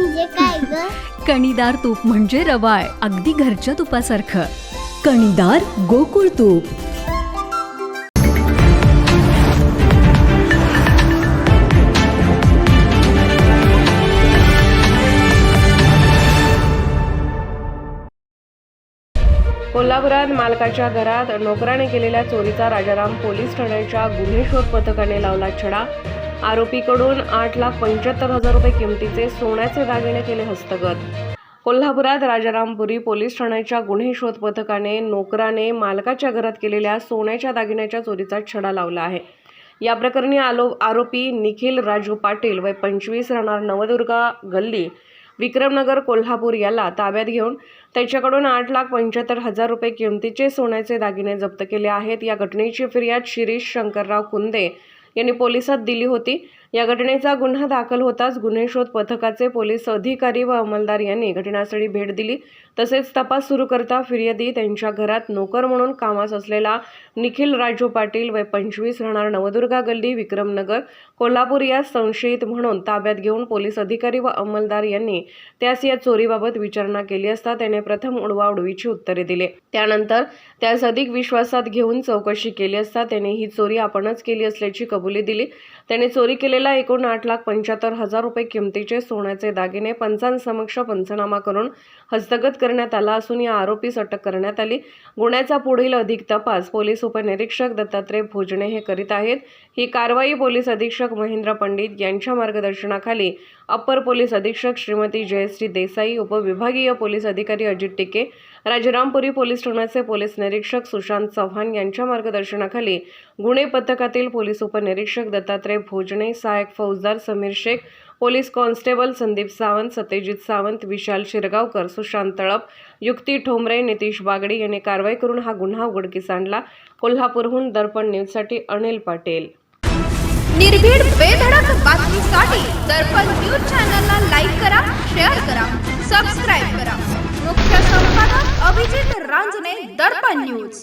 म्हणजे काय ग? कणीदार तूप म्हणजे रवाळ अगदी घरच्या तुपासारखं. कणीदार गोकुळ तूप. कोल्हापुरात मालकाच्या घरात नोकराने केलेल्या चोरीचा राजाराम पोलीस ठाण्याच्या गुन्हे शोध पथकाने लावला छडा. आरोपीकडून आठ लाख पंच्याहत्तर हजार रुपये किमतीचे सोन्याचे दागिने केले हस्तगत. कोल्हापुरात राजारामपुरी पोलीस ठाण्याच्या गुन्हे शोध पथकाने नोकराने मालकाच्या घरात केलेल्या सोन्याच्या दागिन्याच्या चोरीचा छडा लावला आहे. या प्रकरणी आलो आरोपी निखिल राजू पाटील वय पंचवीस राहणार नवदुर्गा गल्ली विक्रमनगर कोल्हापूर याला ताब्यात घेऊन त्याच्याकडून आठ लाख पंच्याहत्तर हजार रुपये किमतीचे सोन्याचे दागिने जप्त केले आहेत. या घटनेची फिर्याद शिरीष शंकरराव कुंदे यांनी पोलिसात दिली होती. या घटनेचा गुन्हा दाखल होताच गुन्हे शोध पथकाचे पोलीस अधिकारी व अंमलदार यांनी घटनास्थळी भेट दिली. तसेच तपास सुरू करता फिर्यादी त्यांच्या घरात नोकर म्हणून कामास असलेला निखिल राजू पाटील वय पंचवीस राहणार नवदुर्गा गल्ली विक्रमनगर कोल्हापूर या संशयित म्हणून ताब्यात घेऊन पोलीस अधिकारी व अंमलदार यांनी त्यास या चोरीबाबत विचारणा केली असता त्याने प्रथम उडवाउडवीची उत्तरे दिले. त्यानंतर त्यास अधिक विश्वासात घेऊन चौकशी केली असता त्याने ही चोरी आपणच केली असल्याची कबुली दिली. त्याने चोरी केलेला एकूण आठ लाख पंच्याहत्तर हजार रुपये किमतीचे सोन्याचे दागिने पंचांसमक्ष पंचनामा करून हस्तगत करण्यात आला असून या आरोपीस अटक करण्यात आली. गुन्ह्याचा पुढील अधिक तपास पोलीस उपनिरीक्षक दत्तात्रय भोजने हे करीत आहेत. ही कारवाई पोलीस अधीक्षक महेंद्र पंडित यांच्या मार्गदर्शनाखाली अप्पर पोलीस अधीक्षक श्रीमती जयश्री देसाई उपविभागीय पोलीस अधिकारी अजित टिके राजरामपुरी पोलीस ठाण्याचे पोलीस निरीक्षक सुशांत चव्हाण यांच्या मार्गदर्शनाखाली गुन्हे पथकातील पोलीस उपनिरीक्षक दत्तात्रय भोजने सहाय्यक फौजदार समीर शेख पोलीस कॉन्स्टेबल संदीप सावंत सत्यजित सावंत विशाल शिरगावकर सुशांत तळप युक्ती ठोंबरे नितीश बागडे यांनी कारवाई करून हा गुन्हा उघडकीस आणला. कोल्हापूरहून दर्पण न्यूजसाठी अनिल पाटील. निर्भीड बेधडक बातमीसाठी दर्पण न्यूज चॅनलला लाईक करा शेअर करा सबस्क्राईब करा. मुख्य संपादक अभिजित रांजणे दर्पण न्यूज